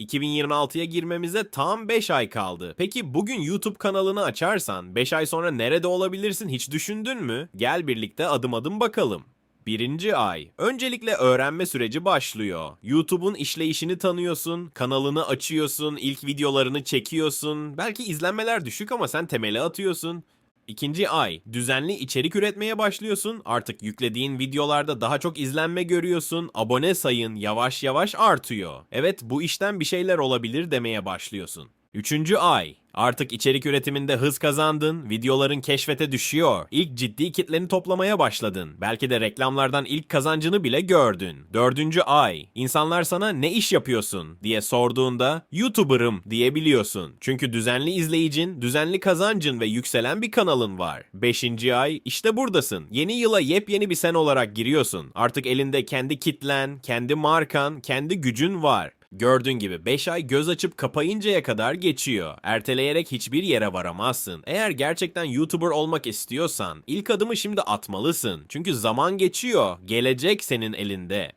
2026'ya girmemize tam 5 ay kaldı. Peki bugün YouTube kanalını açarsan 5 ay sonra nerede olabilirsin hiç düşündün mü? Gel birlikte adım adım bakalım. Birinci ay. Öncelikle öğrenme süreci başlıyor. YouTube'un işleyişini tanıyorsun, kanalını açıyorsun, ilk videolarını çekiyorsun. Belki izlenmeler düşük ama sen temeli atıyorsun. İkinci ay. Düzenli içerik üretmeye başlıyorsun. Artık yüklediğin videolarda daha çok izlenme görüyorsun. Abone sayın yavaş yavaş artıyor. Evet bu işten bir şeyler olabilir demeye başlıyorsun. Üçüncü ay. Artık içerik üretiminde hız kazandın, videoların keşfete düşüyor, ilk ciddi kitleni toplamaya başladın. Belki de reklamlardan ilk kazancını bile gördün. Dördüncü ay. İnsanlar sana ne iş yapıyorsun diye sorduğunda YouTuber'ım diyebiliyorsun. Çünkü düzenli izleyicin, düzenli kazancın ve yükselen bir kanalın var. Beşinci ay işte buradasın. Yeni yıla yepyeni bir sen olarak giriyorsun. Artık elinde kendi kitlen, kendi markan, kendi gücün var. Gördüğün gibi 5 ay göz açıp kapayıncaya kadar geçiyor. Erteleyerek hiçbir yere varamazsın. Eğer gerçekten YouTuber olmak istiyorsan ilk adımı şimdi atmalısın. Çünkü zaman geçiyor. Gelecek senin elinde.